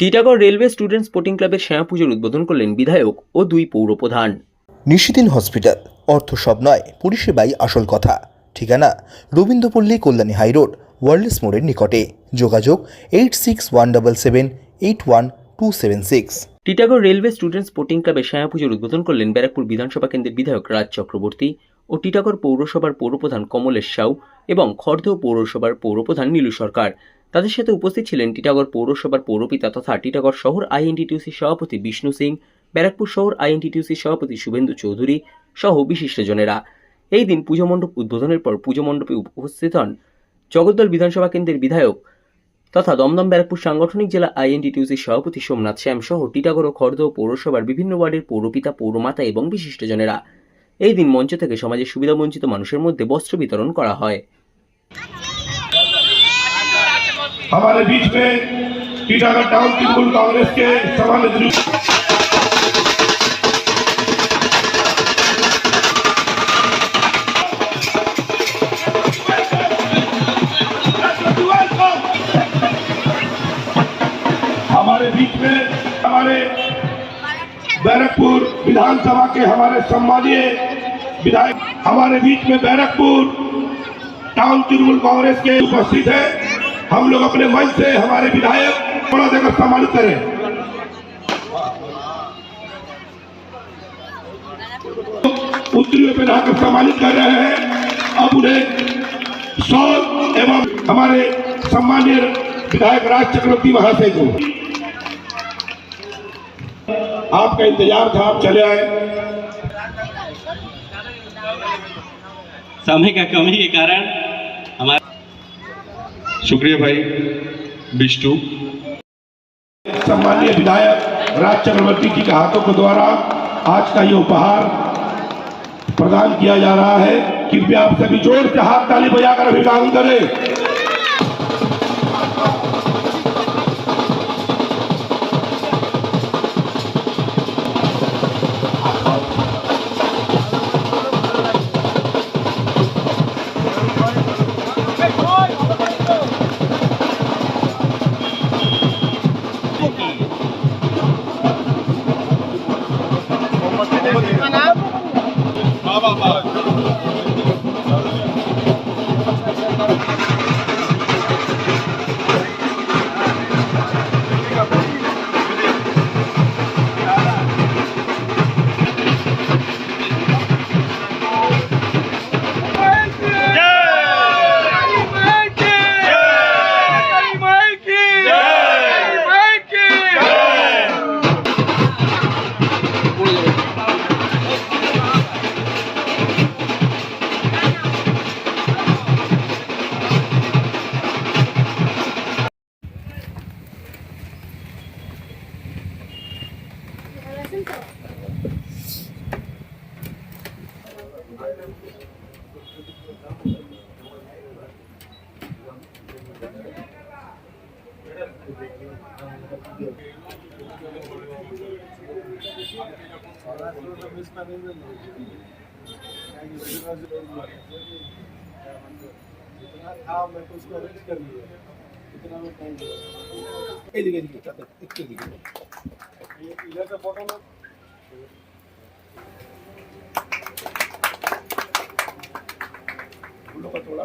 Titagarh railway student sporting ক্লাবের শ্যামা পুজোর উদ্বোধন করলেন বিধায়ক ও দুই পৌরপ্রধান। নিশিদিন হসপিটাল অর্থ সব নয় পরিষেবাই আসল কথা। ঠিকানা রবীন্দ্রপল্লী কল্যাণী হাইরোড ওয়ার্ল্ডস মোড়ের নিকটে। যোগাযোগ eight six one double seven eight one two seven six. Titagarh railway student sporting ক্লাবের শ্যামা পুজোর উদ্বোধন করলেন ব্যারাকপুর বিধানসভা কেন্দ্রের বিধায়ক রাজ চক্রবর্তী ও টিটাগড় পৌরসভার পৌরপ্রধান কমলেশ সাউ এবং খড়দহ পৌরসভার পৌরপ্রধান নীলু সরকার। তাদের সাথে উপস্থিত ছিলেন টিটাগড় পৌরসভার পৌরপিতা তথা টিটাগড় শহর আইএনটিটিউসির সভাপতি বিষ্ণু সিং, ব্যারাকপুর শহর আইএনটিটিউসির সভাপতি শুভেন্দু চৌধুরী সহ বিশিষ্টজনেরা। এই দিন পুজো মণ্ডপ উদ্বোধনের পর পুজো মণ্ডপে উপস্থিত হন জগদ্দল বিধানসভা কেন্দ্রের বিধায়ক তথা দমদম ব্যারাকপুর সাংগঠনিক জেলা আইএনটিটিউসির সভাপতি সোমনাথ শ্যাম সহ টিটাগড় ও খড়দহ পৌরসভার বিভিন্ন ওয়ার্ডের পৌরপিতা, পৌরমাতা এবং বিশিষ্টজনেরা। এই দিন মঞ্চ থেকে সমাজের সুবিধাবঞ্চিত মানুষের মধ্যে বস্ত্র বিতরণ করা হয়। हमारे बीच में टीटागढ़ टाउन तृणमूल कांग्रेस के समानेत्री हमारे बीच में हमारे बैरकपुर विधानसभा के हमारे सम्मानीय विधायक हमारे बीच में बैरकपुर टाउन तृणमूल कांग्रेस के उपस्थित है। हम लोग अपने मंच से हमारे विधायक थोड़ा देकर सम्मानित करें। पे सम्मानित कर रहे हैं। अब उन्हें सौर एवं हमारे सम्मान्य विधायक राज चक्रवर्ती महाशय को। आपका इंतज़ार था, आप चले आए। समय का कमी के कारण शुक्रिया भाई, बिष्टू। सम्मानीय विधायक राज चक्रवर्ती जी के हाथों के द्वारा आज का ये उपहार प्रदान किया जा रहा है। कृपया आप सभी ज़ोर से हाथ ताली बजाकर अभिवादन करें। Obama. था मैं उसको अरेंज कर लिया इतना मैं टाइम दिया दिखे दिखे इतने दिखे इधर से फ़ोटो में फूलों का थोड़ा।